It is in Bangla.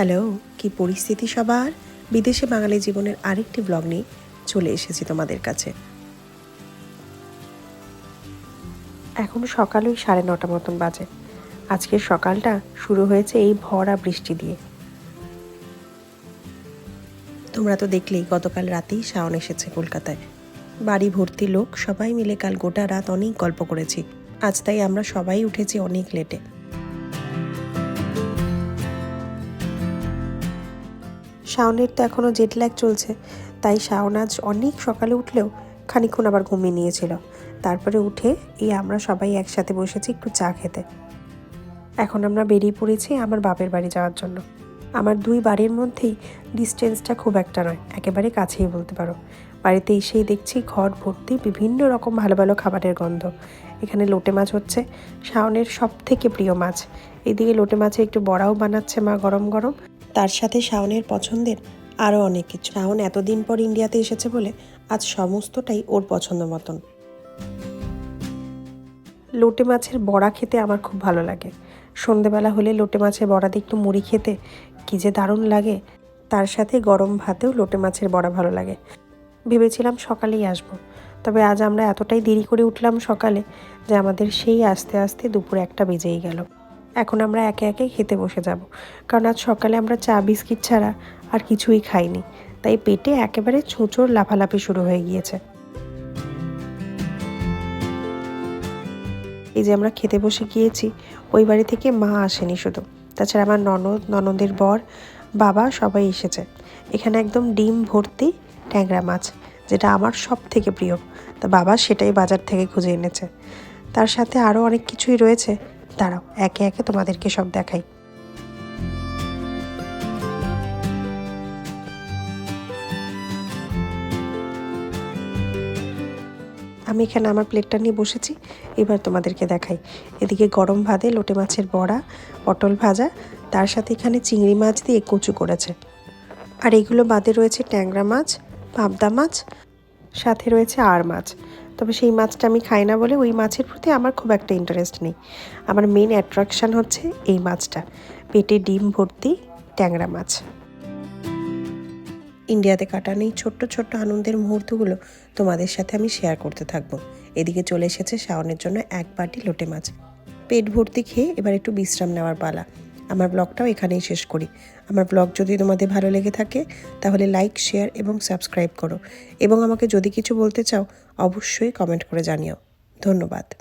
হ্যালো, কি পরিস্থিতি সবার? বিদেশে বাঙালি জীবনের আরেকটি ব্লগ নিয়ে চলে এসেছি তোমাদের কাছে। এখন সকাল ওই সাড়ে নটা মতন বাজে। আজকের সকালটা শুরু হয়েছে এই ভরা বৃষ্টি দিয়ে। তোমরা তো দেখলেই গতকাল রাতেই শাওন এসেছে কলকাতায়। বাড়ি ভর্তি লোক সবাই মিলে কাল গোটা রাত অনেক গল্প করেছি। আজ তাই আমরা সবাই উঠেছি অনেক লেটে শাওনের তো এখনও জেট ল্যাগ চলছে, তাই শাওন আজ অনেক সকালে উঠলেও খানিক্ষণ আবার ঘুমিয়ে নিয়েছিল। তারপরে উঠে এই আমরা সবাই একসাথে বসেছি একটু চা খেতে। এখন আমরা বেরিয়ে পড়েছি আমার বাপের বাড়ি যাওয়ার জন্য। আমার দুই বাড়ির মধ্যেই ডিস্টেন্সটা খুব একটা নয়, একেবারে কাছেই বলতে পারো। বাড়িতে এসেই দেখছি ঘর ভর্তি বিভিন্ন রকম ভালো ভালো খাবারের গন্ধ। এখানে লোটে মাছ হচ্ছে, শাওনের সব থেকে প্রিয় মাছ। এদিকে লোটে মাছে একটু বড়াও বানাচ্ছে মা গরম গরম তার সাথে শাওনের পছন্দের আরও অনেক কিছু। শাওন এতদিন পর ইন্ডিয়াতে এসেছে বলে আজ সমস্তটাই ওর পছন্দ মতন। লোটে মাছের বড়া খেতে আমার খুব ভালো লাগে। সন্ধেবেলা হলে লোটে মাছের বড়া দিয়ে একটু মুড়ি খেতে কী যে দারুণ লাগে। তার সাথে গরম ভাতেও লোটে মাছের বড়া ভালো লাগে। ভেবেছিলাম সকালেই আসব। তবে আজ আমরা এতটাই দেরি করে উঠলাম সকালে যে আমাদের সেই আস্তে আস্তে দুপুর একটা বেজেই গেল। এখন আমরা একে একে খেতে বসে যাব। কারণ আজ সকালে আমরা চা, বিস্কিট ছাড়া আর কিছুই খাইনি। তাই পেটে একেবারে ছোঁচোর লাফালাফি শুরু হয়ে গিয়েছে। এই যে আমরা খেতে বসে গিয়েছি, ওই বাড়ি থেকে মা আসেনি শুধু। তাছাড়া আমার ননদ, ননদের বর, বাবা সবাই এসেছে। এখানে একদম ডিম ভর্তি ট্যাংরা মাছ, যেটা আমার সব থেকে প্রিয়। তা বাবা সেটাই বাজার থেকে খুঁজে এনেছে। তার সাথে আরও অনেক কিছুই রয়েছে দাঁড়াও, একে একে তোমাদেরকে সব দেখাই। আমি এখানে আমার প্লেটটা নিয়ে বসেছি, এবার তোমাদেরকে দেখাই। এদিকে গরম ভাতে লোটে মাছের বড়া, পটল ভাজা, তার সাথে এখানে চিংড়ি মাছ দিয়ে কচু করেছে। আর এগুলো বাদে রয়েছে ট্যাংরা মাছ, পাবদা মাছ, সাথে রয়েছে আর মাছ। তবে সেই মাছটা আমি খাই না বলে ওই মাছের প্রতি আমার খুব একটা ইন্টারেস্ট নেই। আমার মেন অ্যাট্রাকশান হচ্ছে এই মাছটা। পেটে ডিম ভর্তি ট্যাংরা মাছ। ইন্ডিয়াতে কাটানো এই ছোট্ট ছোট্ট আনন্দের মুহূর্তগুলো তোমাদের সাথে আমি শেয়ার করতে থাকব। এদিকে চলে এসেছে শাওনের জন্য এক বাটি লোটে মাছ। পেট ভর্তি খেয়ে এবার একটু বিশ্রাম নেওয়ার পালা। আমার ব্লগটাও এখানেই শেষ করি। আমার ব্লগ যদি তোমাদের ভালো লেগে থাকে, তাহলে লাইক শেয়ার এবং সাবস্ক্রাইব করো। এবং আমাকে যদি কিছু বলতে চাও, অবশ্যই কমেন্ট করে জানিও। ধন্যবাদ।